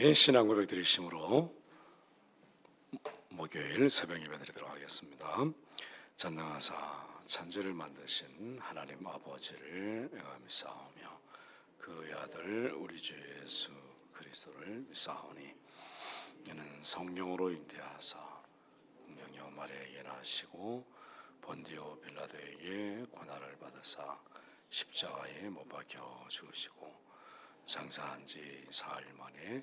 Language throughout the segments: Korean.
다 같이 신앙 고백 드리심으로 목요일 새벽 예배 드리도록 하겠습니다. 전능하사 천지를 만드신 하나님 아버지를 믿사오며 그의 아들 우리 주 예수 그리스도를 믿사오니 이는 성령으로 잉태하사 공정여 마리아에게 나시고 본디오 빌라도에게 고난을 받으사 십자가에 못 박혀 죽으시고 장사한 지 사흘 만에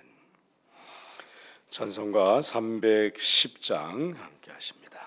찬송가 310장 함께 하십니다.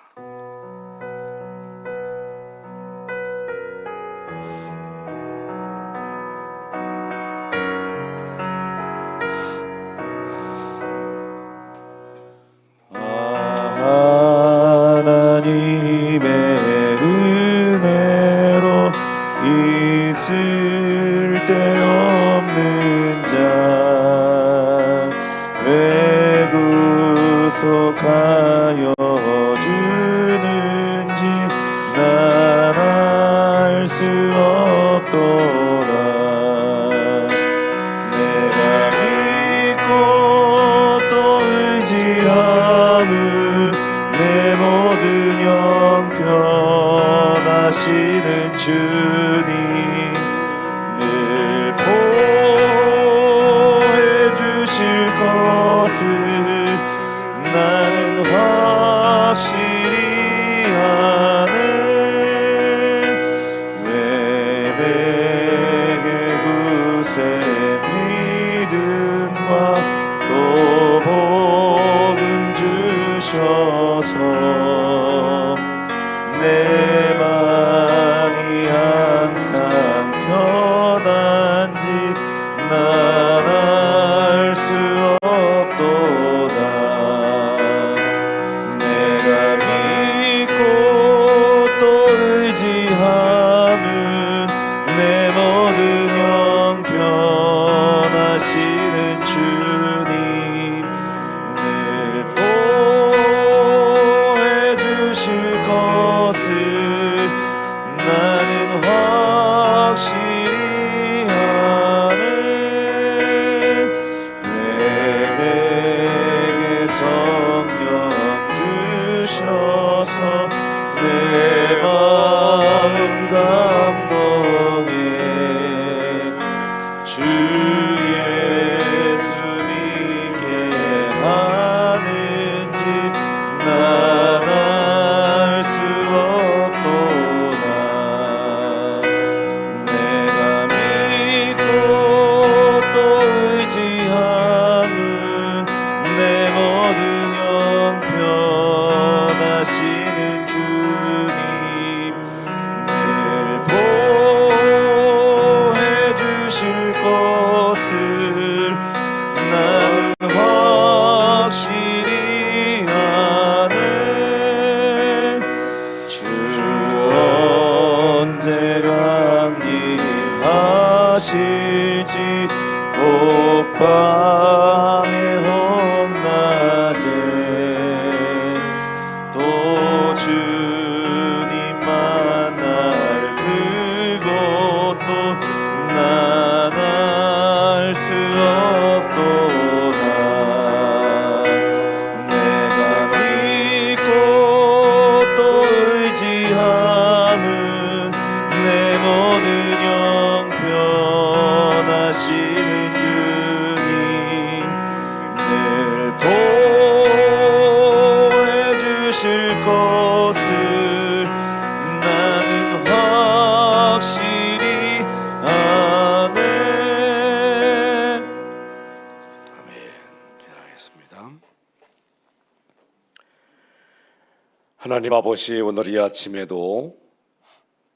아버지 오늘 이 아침에도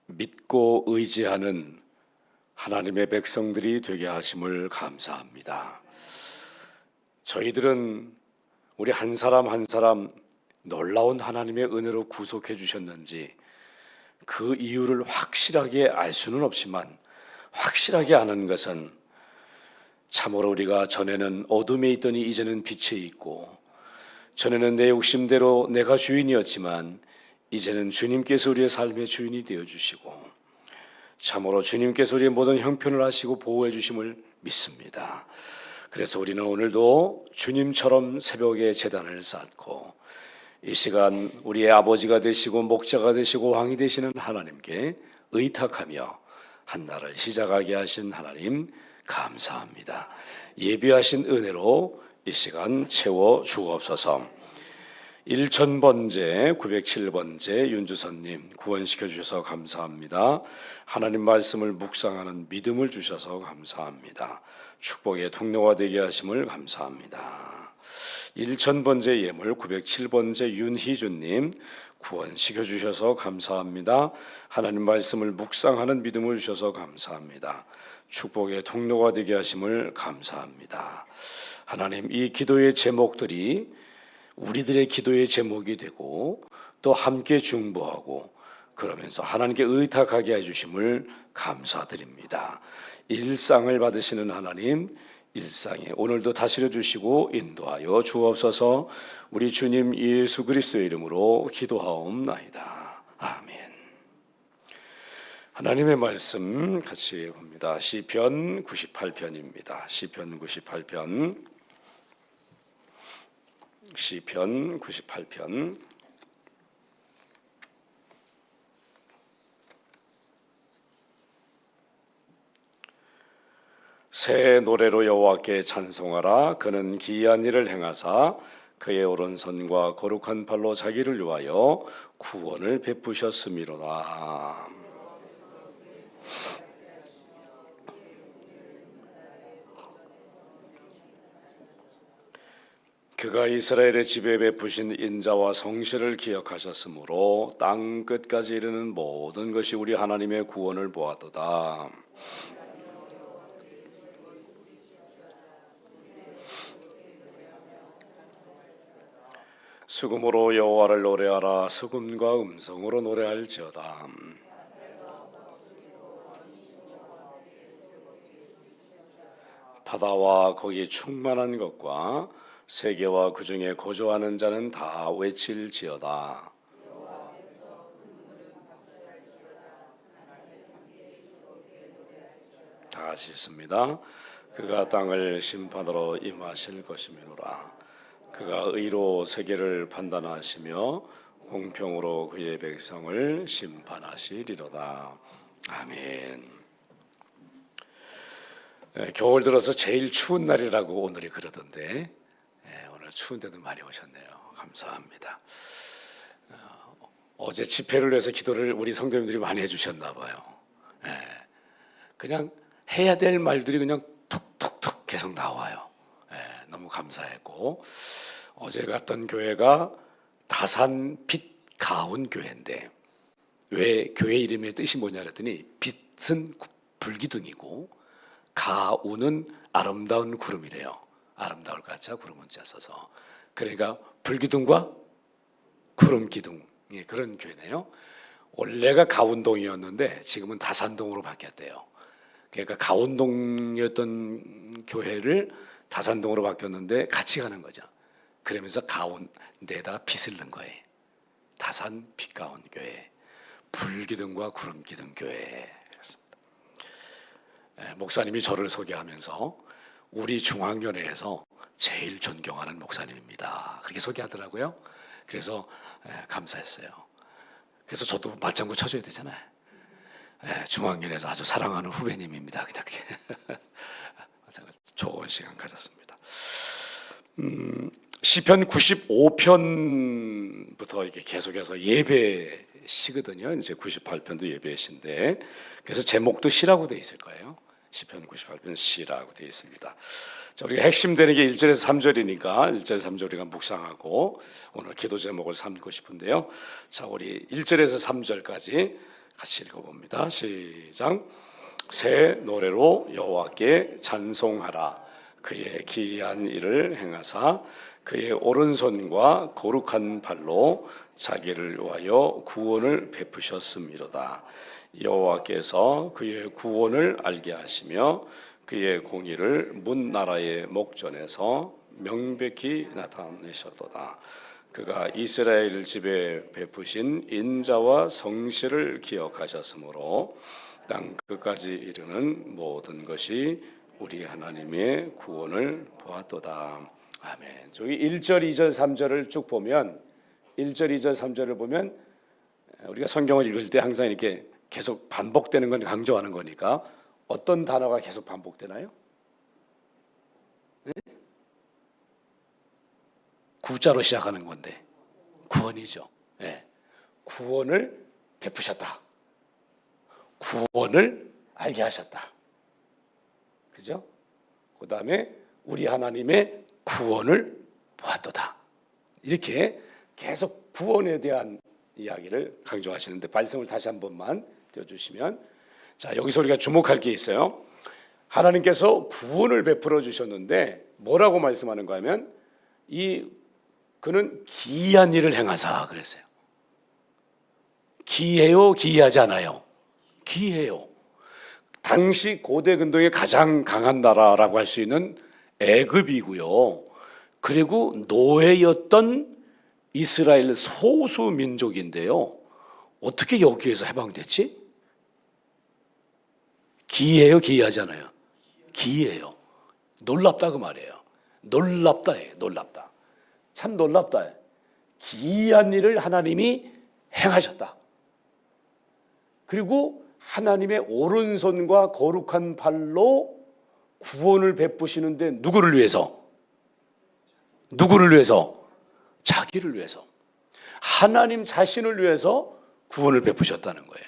믿고 의지하는 하나님의 백성들이 되게 하심을 감사합니다. 저희들은 우리 한 사람 한 사람 놀라운 하나님의 은혜로 구속해 주셨는지 그 이유를 확실하게 알 수는 없지만 확실하게 아는 것은 참으로 우리가 전에는 어둠에 있더니 이제는 빛에 있고 전에는 내 욕심대로 내가 주인이었지만 이제는 주님께서 우리의 삶의 주인이 되어 주시고 참으로 주님께서 우리의 모든 형편을 하시고 보호해 주심을 믿습니다. 그래서 우리는 오늘도 주님처럼 새벽에 재단을 쌓고 이 시간 우리의 아버지가 되시고 목자가 되시고 왕이 되시는 하나님께 의탁하며 한 날을 시작하게 하신 하나님 감사합니다. 예비하신 은혜로 이 시간 채워 주옵소서. 1000번째 907번째 윤주선님 구원시켜 주셔서 감사합니다. 하나님 말씀을 묵상하는 믿음을 주셔서 감사합니다. 축복의 통로가 되게 하심을 감사합니다. 1000번째 예물 907번째 윤희준님 구원시켜 주셔서 감사합니다. 하나님 말씀을 묵상하는 믿음을 주셔서 감사합니다. 축복의 통로가 되게 하심을 감사합니다. 하나님 이 기도의 제목들이 우리들의 기도의 제목이 되고 또 함께 중보하고 그러면서 하나님께 의탁하게 해주심을 감사드립니다. 일상을 받으시는 하나님 일상에 오늘도 다스려 주시고 인도하여 주옵소서 우리 주님 예수 그리스도의 이름으로 기도하옵나이다. 아멘. 하나님의 말씀 같이 봅니다. 시편 98편입니다. 시편 98편 시편 98편 새 노래로 여호와께 찬송하라 그는 기이한 일을 행하사 그의 오른손과 거룩한 팔로 자기를 위하여 구원을 베푸셨음이로다. 그가 이스라엘의 집에 베푸신 인자와 성실을 기억하셨으므로 땅 끝까지 이르는 모든 것이 우리 하나님의 구원을 보았도다. 수금으로 여호와를 노래하라 수금과 음성으로 노래할지어다. 바다와 거기에 충만한 것과 세계와 그 중에 거주하는 자는 다 외칠지어다. 다 같이 있습니다. 그가 땅을 심판으로 임하실 것이미로라. 그가 의로 세계를 판단하시며 공평으로 그의 백성을 심판하시리로다. 아멘. 예, 겨울 들어서 제일 추운 날이라고 오늘이 그러던데 추운데도 많이 오셨네요. 감사합니다. 어, 어제 집회를 위해서 기도를 우리 성도님들이 많이 해주셨나 봐요. 예, 그냥 해야 될 말들이 그냥 툭툭툭 계속 나와요. 예, 너무 감사했고 어제 갔던 교회가 다산 빛 가온 교회인데 왜 교회 이름의 뜻이 뭐냐 그랬더니 빛은 불기둥이고 가운은 아름다운 구름이래요. 아름다울 가짜 구름 문자 써서 그러니까 불기둥과 구름 기둥 예, 그런 교회네요. 원래가 가운동이었는데 지금은 다산동으로 바뀌었대요. 그러니까 가운동이었던 교회를 다산동으로 바뀌었는데 같이 가는 거죠. 그러면서 가운데에다가 빛을 넣은 거예요. 다산 빛가운 교회, 불기둥과 구름기둥 교회. 그렇습니다. 예, 목사님이 저를 소개하면서 우리 중앙교회에서 제일 존경하는 목사님입니다. 그렇게 소개하더라고요. 그래서 예, 감사했어요. 그래서 저도 맞장구 쳐줘야 되잖아요. 예, 중앙교회에서 아주 사랑하는 후배님입니다. 그렇게 좋은 시간 가졌습니다. 음, 시편 95편부터 이렇게 계속해서 예배 시거든요. 이제 98편도 예배 시인데 그래서 제목도 시라고 돼 있을 거예요. 시편 98편 시라고 돼 있습니다. 자, 우리가 핵심 되는 게 1절에서 3절이니까 1절에서 3절 우리가 묵상하고 오늘 기도 제목을 삼고 싶은데요. 자, 우리 1절에서 3절까지 같이 읽어 봅니다. 시작. 새 노래로 여호와께 찬송하라. 그의 기이한 일을 행하사 그의 오른손과 거룩한 발로 자기를 위하여 구원을 베푸셨음이로다. 여호와께서 그의 구원을 알게 하시며 그의 공의를 문 나라의 목전에서 명백히 나타내셨도다. 그가 이스라엘 집에 베푸신 인자와 성실을 기억하셨으므로 땅 끝까지 이르는 모든 것이 우리 하나님의 구원을 보았도다. 아멘. 저기 1절, 2절, 3절을 쭉 보면 1절, 2절, 3절을 보면 우리가 성경을 읽을 때 항상 이렇게 계속 반복되는 건 강조하는 거니까 어떤 단어가 계속 반복되나요? 네? 구자로 시작하는 건데 구원이죠. 예. 구원을 베푸셨다. 구원을 알게 하셨다. 그죠? 그 다음에 우리 하나님의 구원을 보았도다. 이렇게 계속 구원에 대한 이야기를 강조하시는데 말씀을 다시 한 번만 띄워주시면 자 여기서 우리가 주목할 게 있어요. 하나님께서 구원을 베풀어 주셨는데 뭐라고 말씀하는가 하면 이 그는 기이한 일을 행하사 그랬어요. 기해요, 기이하지 않아요. 기해요. 당시 고대 근동의 가장 강한 나라라고 할 수 있는 애굽이고요. 그리고 노예였던 이스라엘 소수 민족인데요. 어떻게 여기에서 해방됐지? 기이해요, 기이하지 않아요? 기이해요. 놀랍다 그 말이에요. 놀랍다 해, 놀랍다. 참 놀랍다 해. 기이한 일을 하나님이 행하셨다. 그리고 하나님의 오른손과 거룩한 발로 구원을 베푸시는데 누구를 위해서? 누구를 위해서? 자기를 위해서. 하나님 자신을 위해서 구원을 베푸셨다는 거예요.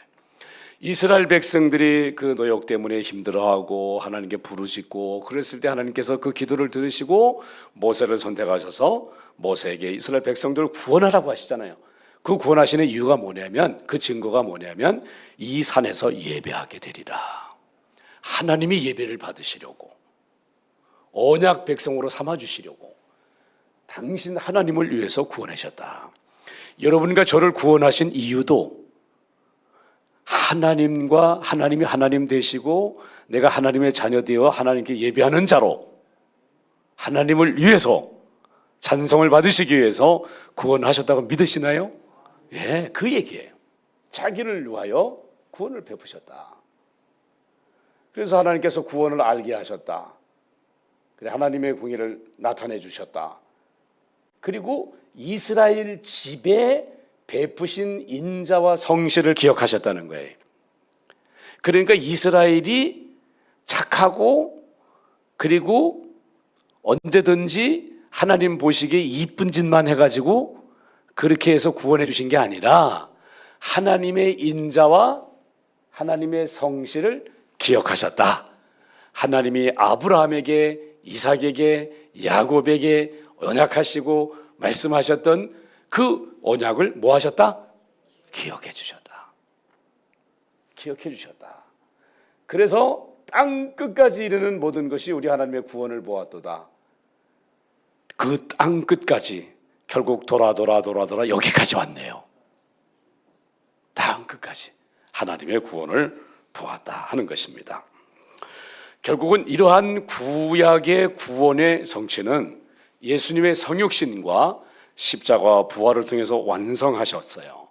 이스라엘 백성들이 그 노역 때문에 힘들어하고 하나님께 부르짖고 그랬을 때 하나님께서 그 기도를 들으시고 모세를 선택하셔서 모세에게 이스라엘 백성들을 구원하라고 하시잖아요. 그 구원하시는 이유가 뭐냐면 그 증거가 뭐냐면 이 산에서 예배하게 되리라. 하나님이 예배를 받으시려고 언약 백성으로 삼아 주시려고 당신 하나님을 위해서 구원하셨다. 여러분과 저를 구원하신 이유도 하나님과 하나님이 하나님 되시고 내가 하나님의 자녀 되어 하나님께 예배하는 자로 하나님을 위해서 찬송을 받으시기 위해서 구원하셨다고 믿으시나요? 예, 그 얘기예요. 자기를 위하여 구원을 베푸셨다. 그래서 하나님께서 구원을 알게 하셨다. 그래 하나님의 공의를 나타내 주셨다. 그리고 이스라엘 집에 베푸신 인자와 성실을 기억하셨다는 거예요. 그러니까 이스라엘이 착하고 그리고 언제든지 하나님 보시기에 이쁜 짓만 해가지고 그렇게 해서 구원해 주신 게 아니라 하나님의 인자와 하나님의 성실을 기억하셨다. 하나님이 아브라함에게 이삭에게 야곱에게 언약하시고 말씀하셨던 그 언약을 뭐 하셨다? 기억해 주셨다. 기억해 주셨다. 그래서 땅 끝까지 이르는 모든 것이 우리 하나님의 구원을 보았도다. 그 땅 끝까지 결국 돌아 돌아 돌아 돌아 여기까지 왔네요. 땅 끝까지 하나님의 구원을 보았다 하는 것입니다. 결국은 이러한 구약의 구원의 성취는 예수님의 성육신과 십자가 부활을 통해서 완성하셨어요.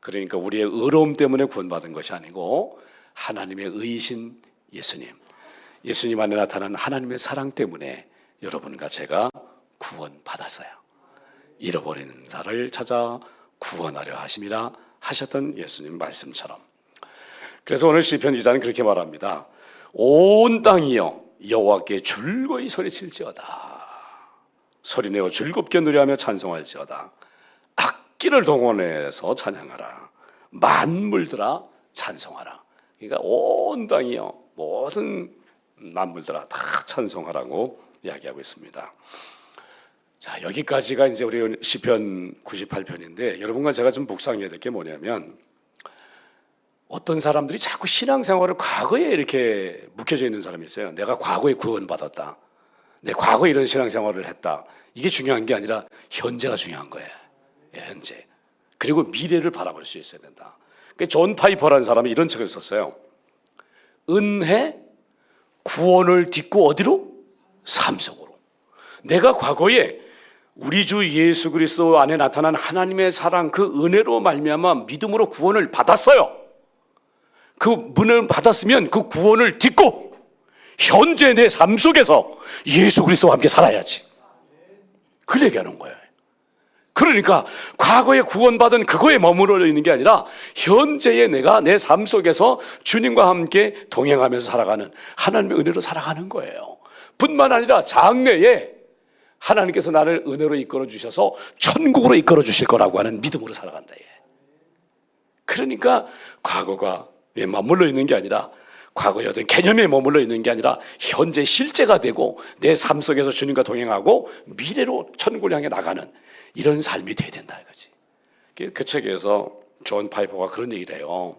그러니까 우리의 의로움 때문에 구원받은 것이 아니고 하나님의 의이신 예수님, 예수님 안에 나타난 하나님의 사랑 때문에 여러분과 제가 구원받았어요. 잃어버린 자를 찾아 구원하려 하심이라 하셨던 예수님 말씀처럼. 그래서 오늘 시편 기자는 그렇게 말합니다. 온 땅이여 여호와께 줄거이 소리칠지어다. 소리내어 즐겁게 노래하며 찬송할지어다. 악기를 동원해서 찬양하라. 만물들아 찬송하라. 그러니까 온 땅이여 모든 만물들아 다 찬송하라고 이야기하고 있습니다. 자 여기까지가 이제 우리 시편 98편인데 여러분과 제가 좀 묵상해야 될 게 뭐냐면 어떤 사람들이 자꾸 신앙생활을 과거에 이렇게 묵혀져 있는 사람이 있어요. 내가 과거에 구원받았다. 내 과거에 이런 신앙생활을 했다. 이게 중요한 게 아니라 현재가 중요한 거예요. 예, 현재. 그리고 미래를 바라볼 수 있어야 된다. 그존 파이퍼라는 사람이 이런 책을 썼어요. 은혜 구원을 딛고 어디로? 삶 속으로. 내가 과거에 우리 주 예수 그리스도 안에 나타난 하나님의 사랑 그 은혜로 말미암아 믿음으로 구원을 받았어요. 그 문을 받았으면 그 구원을 딛고 현재 내 삶 속에서 예수 그리스도와 함께 살아야지. 그 얘기하는 거예요. 그러니까 과거에 구원받은 그거에 머무르어 있는 게 아니라 현재의 내가 내 삶 속에서 주님과 함께 동행하면서 살아가는 하나님의 은혜로 살아가는 거예요. 뿐만 아니라 장래에 하나님께서 나를 은혜로 이끌어 주셔서 천국으로 이끌어 주실 거라고 하는 믿음으로 살아간다. 얘. 그러니까 과거가 왜 머물러 있는 게 아니라 과거의 어떤 개념에 머물러 있는 게 아니라 현재 실제가 되고 내 삶 속에서 주님과 동행하고 미래로 천국을 향해 나가는 이런 삶이 돼야 된다 이거지. 그- 그 책에서 존 파이퍼가 그런 얘기를 해요.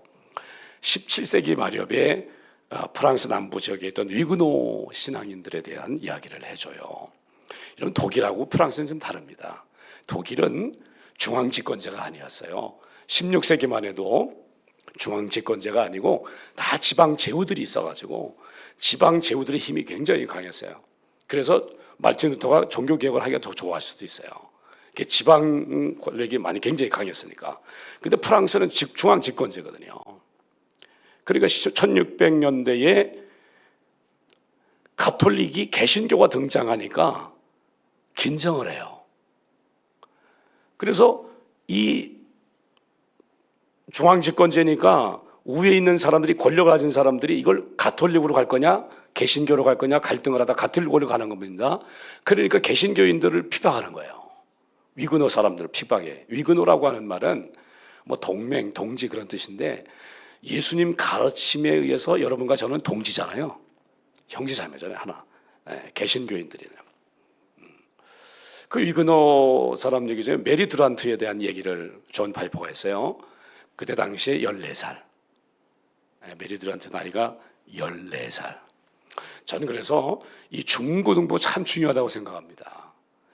17세기 말엽에 어, 프랑스 남부 지역에 있던 위그노 신앙인들에 대한 이야기를 해줘요. 이런 독일하고 프랑스는 좀 다릅니다. 독일은 중앙 집권제가 아니었어요. 16세기만 해도 중앙 집권제가 아니고 다 지방 제후들이 있어가지고 지방 제후들의 힘이 굉장히 강했어요. 그래서 말틴 루터가 종교 개혁을 하기가 더 좋아할 수도 있어요. 지방 권력이 많이 굉장히 강했으니까. 근데 프랑스는 직- 중앙 집권제거든요. 그러니까 1600년대에 가톨릭이 개신교가 등장하니까 긴장을 해요. 그래서 이 중앙 집권제니까 위에 있는 사람들이 권력을 가진 사람들이 이걸 가톨릭으로 갈 거냐, 개신교로 갈 거냐 갈등을 하다 가톨릭으로 가는 겁니다. 그러니까 개신교인들을 핍박하는 거예요. 위그노 사람들을 핍박해. 위그노라고 하는 말은 뭐 동맹, 동지 그런 뜻인데 예수님 가르침에 의해서 여러분과 저는 동지잖아요. 형제자매잖아요, 하나. 예, 개신교인들이네요. 음. 그 위그노 사람 얘기 중에 메리 드란트에 대한 얘기를 존 파이퍼가 했어요. 그때 당시에 14살. 예, 메리 드란트 나이가 14살. 저는 그래서 이 중고등부 참 중요하다고 생각합니다.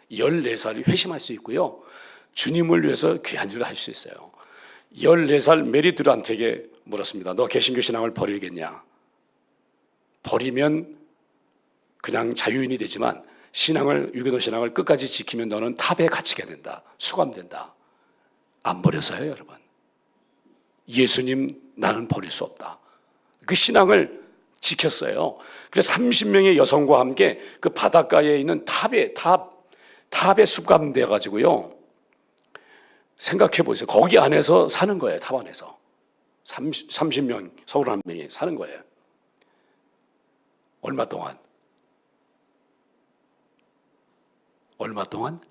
14살이 회심할 수 있고요. 주님을 위해서 귀한 일을 할 수 있어요. 14살 메리드란트에게 물었습니다. 너 개신교 신앙을 버리겠냐? 버리면 그냥 자유인이 되지만 신앙을 유교도 신앙을 끝까지 지키면 너는 탑에 갇히게 된다. 수감된다. 안 버려서요, 여러분. 예수님 나는 버릴 수 없다. 그 신앙을 지켰어요. 그래서 30명의 여성과 함께 그 바닷가에 있는 탑에 탑 탑에 수감돼 가지고요. 생각해 보세요. 거기 안에서 사는 거예요. 탑 안에서. 30, 30명, 31명이 사는 거예요. 얼마 동안? 얼마 동안?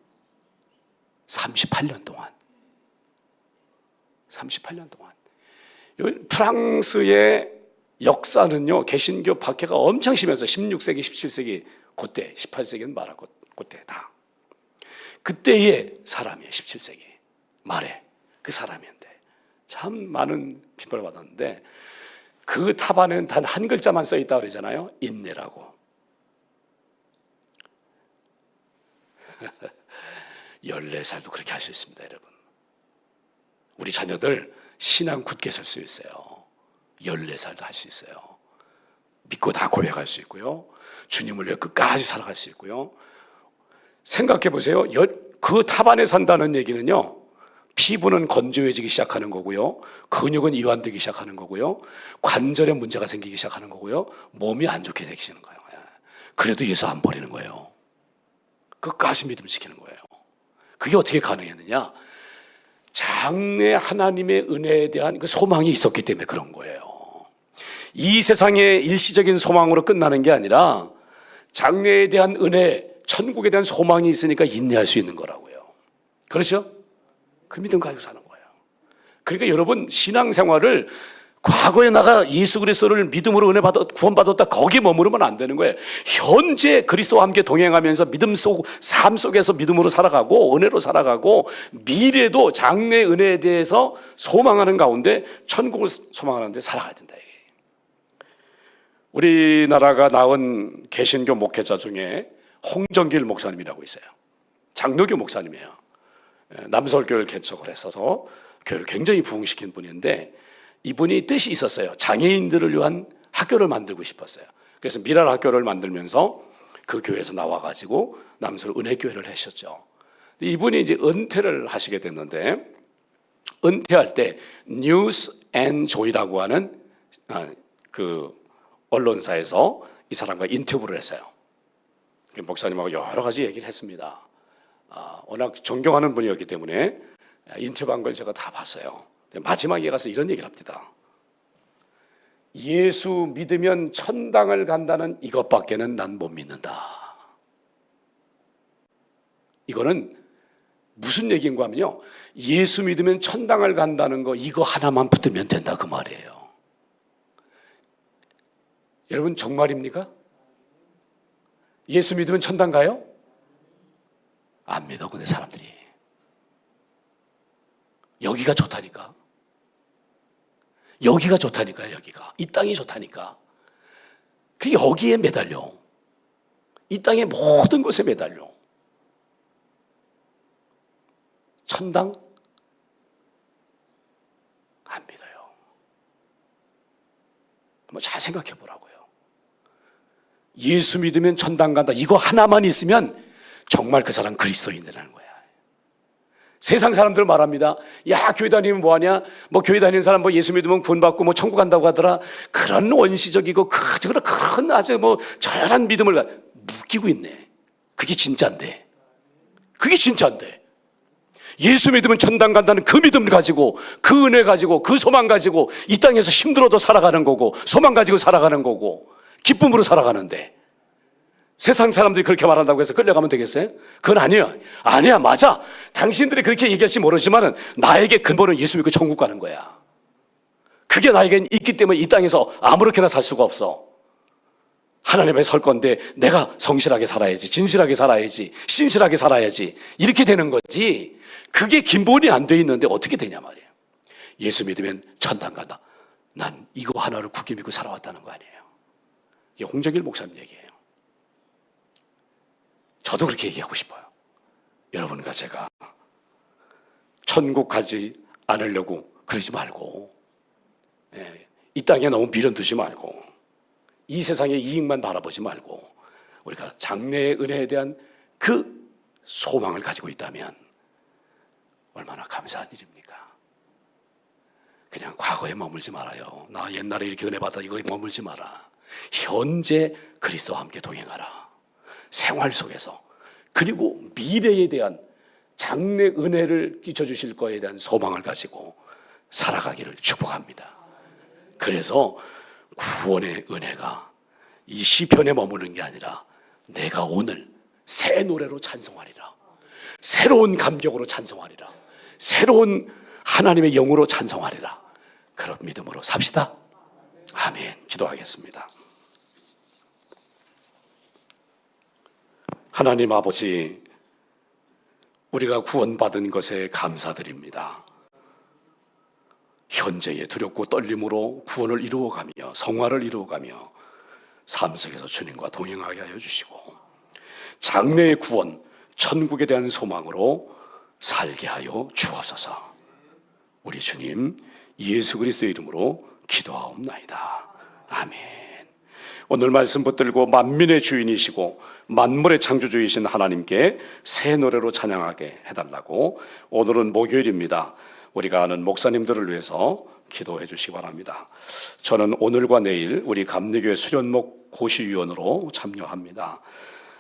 38년 동안. 38년 동안. 요 프랑스의 역사는요, 개신교 박해가 엄청 심해서 16세기, 17세기, 그때, 18세기는 말하고, 그때 다. 그때의 사람이에요, 17세기. 말에. 그 사람인데. 참 많은 핍박을 받았는데, 그 탑 안에는 단 한 글자만 써 있다 그러잖아요. 인내라고. 14살도 그렇게 있습니다, 여러분. 우리 자녀들 신앙 굳게 설 수 있어요. 14살도 할 수 있어요. 믿고 다 고백할 수 있고요. 주님을 위해 끝까지 살아갈 수 있고요. 생각해 보세요. 그탑 안에 산다는 얘기는요. 피부는 건조해지기 시작하는 거고요. 근육은 이완되기 시작하는 거고요. 관절에 문제가 생기기 시작하는 거고요. 몸이 안 좋게 되시는 거예요. 예. 그래도 예수 안 버리는 거예요. 끝까지 믿음 지키는 거예요. 그게 어떻게 가능했느냐? 장래 하나님의 은혜에 대한 그 소망이 있었기 때문에 그런 거예요. 이 세상의 일시적인 소망으로 끝나는 게 아니라 장래에 대한 은혜, 천국에 대한 소망이 있으니까 인내할 수 있는 거라고요. 그렇죠? 그 믿음 가지고 사는 거예요. 그러니까 여러분 신앙생활을 과거에 나가 예수 그리스도를 믿음으로 은혜 받아 구원받았다 거기에 머무르면 안 되는 거예요. 현재 그리스도와 함께 동행하면서 믿음 속 삶 속에서 믿음으로 살아가고 은혜로 살아가고 미래도 장래 은혜에 대해서 소망하는 가운데 천국을 소망하는데 살아가야 된다. 우리나라가 낳은 개신교 목회자 중에 홍정길 목사님이라고 있어요. 장로교 목사님이에요. 예, 남설교를 개척을 했어서 교회를 굉장히 부흥시킨 분인데 이분이 뜻이 있었어요. 장애인들을 위한 학교를 만들고 싶었어요. 그래서 미랄 학교를 만들면서 그 교회에서 나와가지고 남설 은혜교회를 하셨죠. 이분이 이제 은퇴를 하시게 됐는데 은퇴할 때 뉴스 앤 조이라고 하는 아, 그 언론사에서 이 사람과 인터뷰를 했어요. 그 목사님하고 여러 가지 얘기를 했습니다. 아, 워낙 존경하는 분이었기 때문에 인터뷰한 걸 제가 다 봤어요. 마지막에 가서 이런 얘기를 합니다. 예수 믿으면 천당을 간다는 이것밖에는 난 못 믿는다. 이거는 무슨 얘기인가 하면요. 예수 믿으면 천당을 간다는 거 이거 하나만 붙들면 된다 그 말이에요. 여러분 정말입니까? 예수 믿으면 천당 가요? 안 믿어 근데 사람들이 여기가 좋다니까 여기가 좋다니까 여기가 이 땅이 좋다니까 그 여기에 매달려 이 땅의 모든 것에 매달려 천당 안 믿어요. 한번 잘 생각해 보라고요. 예수 믿으면 천당 간다. 이거 하나만 있으면 정말 그 사람 그리스도인이라는 거야. 세상 사람들 말합니다. 야, 교회 다니면 뭐하냐? 뭐 교회 다니는 사람 뭐 예수 믿으면 구원받고 뭐 천국 간다고 하더라. 그런 원시적이고 그, 그런 그런 아주 뭐 저열한 믿음을 가- 묶이고 있네. 그게 진짜인데. 그게 진짜인데. 예수 믿으면 천당 간다는 그 믿음을 가지고 그 은혜 가지고 그 소망 가지고 이 땅에서 힘들어도 살아가는 거고 소망 가지고 살아가는 거고 기쁨으로 살아가는데 세상 사람들이 그렇게 말한다고 해서 끌려가면 되겠어요? 그건 아니에요. 아니야, 맞아. 당신들이 그렇게 얘기할지 모르지만은 나에게 근본은 예수 믿고 천국 가는 거야. 그게 나에겐 있기 때문에 이 땅에서 아무렇게나 살 수가 없어. 하나님 앞에 설 건데 내가 성실하게 살아야지, 진실하게 살아야지, 신실하게 살아야지. 이렇게 되는 거지. 그게 근본이 안 돼 있는데 어떻게 되냐 말이에요. 예수 믿으면 천당 간다. 난 이거 하나를 굳게 믿고 살아왔다는 거 아니에요. 이게 홍정일 목사님 얘기예요. 저도 그렇게 얘기하고 싶어요. 여러분과 제가 천국 가지 않으려고 그러지 말고 예, 이 땅에 너무 미련 두지 말고 이 세상의 이익만 바라보지 말고 우리가 장래의 은혜에 대한 그 소망을 가지고 있다면 얼마나 감사한 일입니까? 그냥 과거에 머물지 말아요. 나 옛날에 이렇게 은혜 받아 이거에 머물지 마라. 현재 그리스도와 함께 동행하라. 생활 속에서 그리고 미래에 대한 장래 은혜를 끼쳐 주실 거에 대한 소망을 가지고 살아가기를 축복합니다. 그래서 구원의 은혜가 이 시편에 머무는 게 아니라 내가 오늘 새 노래로 찬송하리라. 새로운 감격으로 찬송하리라. 새로운 하나님의 영으로 찬송하리라. 그런 믿음으로 삽시다. 아멘. 기도하겠습니다. 하나님 아버지, 우리가 구원받은 것에 감사드립니다. 현재의 두렵고 떨림으로 구원을 이루어가며 성화를 이루어가며 삶 속에서 주님과 동행하게 하여 주시고 장래의 구원, 천국에 대한 소망으로 살게 하여 주옵소서. 우리 주님 예수 그리스도의 이름으로 기도하옵나이다. 아멘. 오늘 말씀 붙들고 만민의 주인이시고 만물의 창조주이신 하나님께 새 노래로 찬양하게 해달라고 오늘은 목요일입니다. 우리가 아는 목사님들을 위해서 기도해 주시기 바랍니다. 저는 오늘과 내일 우리 감리교회 수련목 고시위원으로 참여합니다.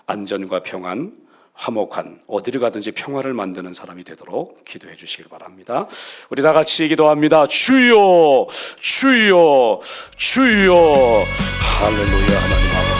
안전과 평안, 화목한 어디를 가든지 평화를 만드는 사람이 되도록 기도해 주시길 바랍니다. 우리 다 같이 기도합니다. 주여, 주여, 주여. 할렐루야 하나님 아버지.